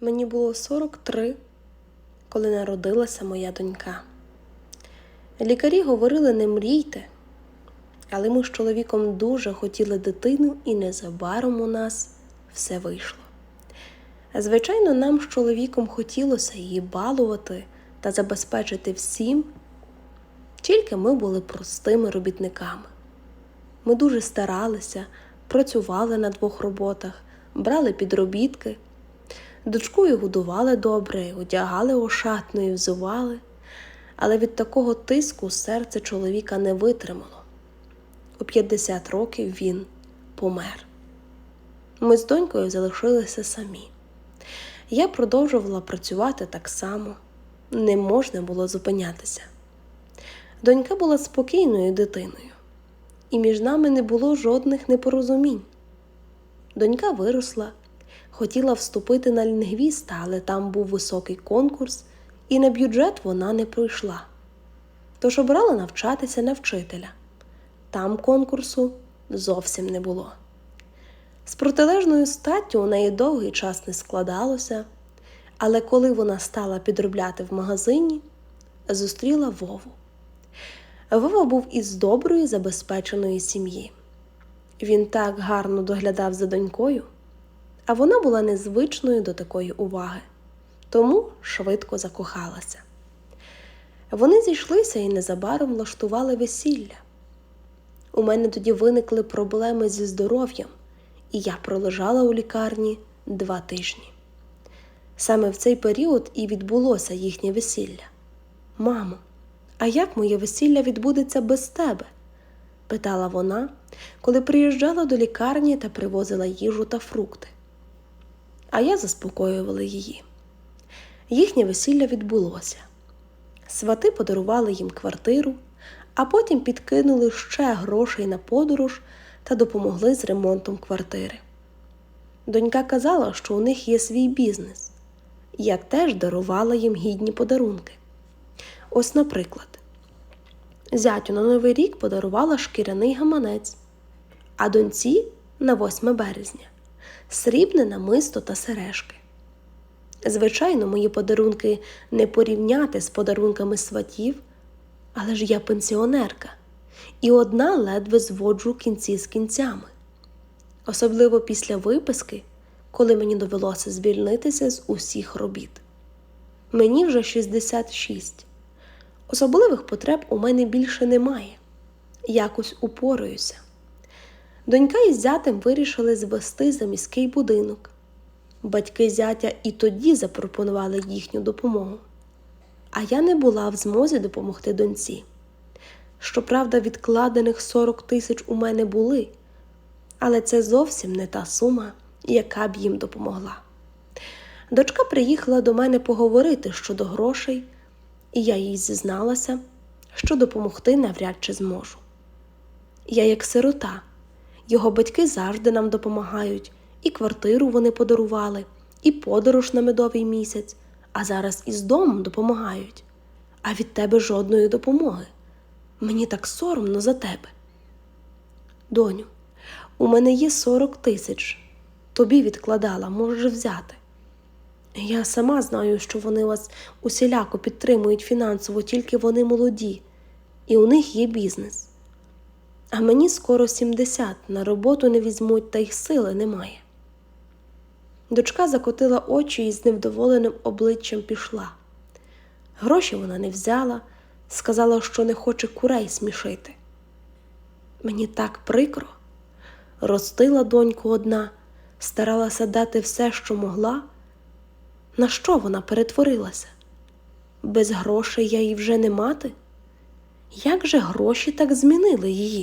Мені було 43, коли народилася моя донька. Лікарі говорили, не мрійте, але ми з чоловіком дуже хотіли дитину, і незабаром у нас все вийшло. Звичайно, нам з чоловіком хотілося її балувати та забезпечити всім, тільки ми були простими робітниками. Ми дуже старалися, працювали на двох роботах, брали підробітки. Дочкою годували добре, одягали ошатно і взували, але від такого тиску серце чоловіка не витримало. У 50 років він помер. Ми з донькою залишилися самі. Я продовжувала працювати так само, не можна було зупинятися. Донька була спокійною дитиною, і між нами не було жодних непорозумінь. Донька виросла, хотіла вступити на лінгвіста, але там був високий конкурс, і на бюджет вона не пройшла. Тож обрала навчатися на вчителя. Там конкурсу зовсім не було. З протилежною статтю у неї довгий час не складалося, але коли вона стала підробляти в магазині, зустріла Вову. Вова був із доброї забезпеченої сім'ї. Він так гарно доглядав за донькою, а вона була незвичною до такої уваги, тому швидко закохалася. Вони зійшлися і незабаром влаштували весілля. У мене тоді виникли проблеми зі здоров'ям, і я пролежала у лікарні два тижні. Саме в цей період і відбулося їхнє весілля. Мамо, а як моє весілля відбудеться без тебе? питала вона, коли приїжджала до лікарні та привозила їжу та фрукти. А я заспокоювала її. Їхнє весілля відбулося. Свати подарували їм квартиру, а потім підкинули ще грошей на подорож та допомогли з ремонтом квартири. Донька казала, що у них є свій бізнес. Я теж дарувала їм гідні подарунки. Ось, наприклад, зятю на Новий рік подарувала шкіряний гаманець, а доньці на 8 березня срібне намисто та сережки. Звичайно, мої подарунки не порівняти з подарунками сватів, але ж я пенсіонерка, і одна ледве зводжу кінці з кінцями. Особливо після виписки, коли мені довелося звільнитися з усіх робіт. Мені вже 66. Особливих потреб у мене більше немає. Якось упораюся. Донька із зятем вирішили звести за міський будинок. Батьки зятя і тоді запропонували їхню допомогу. А я не була в змозі допомогти доньці. Щоправда, відкладених 40 тисяч у мене були, але це зовсім не та сума, яка б їм допомогла. Дочка приїхала до мене поговорити щодо грошей, і я їй зізналася, що допомогти навряд чи зможу. Я як сирота, його батьки завжди нам допомагають, і квартиру вони подарували, і подорож на медовий місяць, а зараз і з домом допомагають. А від тебе жодної допомоги. Мені так соромно за тебе. Доню, у мене є 40 тисяч. Тобі відкладала, можеш взяти. Я сама знаю, що вони вас усіляко підтримують фінансово, тільки вони молоді, і у них є бізнес. А мені скоро 70, на роботу не візьмуть, та й сили немає. Дочка закотила очі і з невдоволеним обличчям пішла. Гроші вона не взяла, сказала, що не хоче курей смішити. Мені так прикро. Ростила доньку одна, старалася дати все, що могла. На що вона перетворилася? Без грошей я їй вже не мати? Як же гроші так змінили її?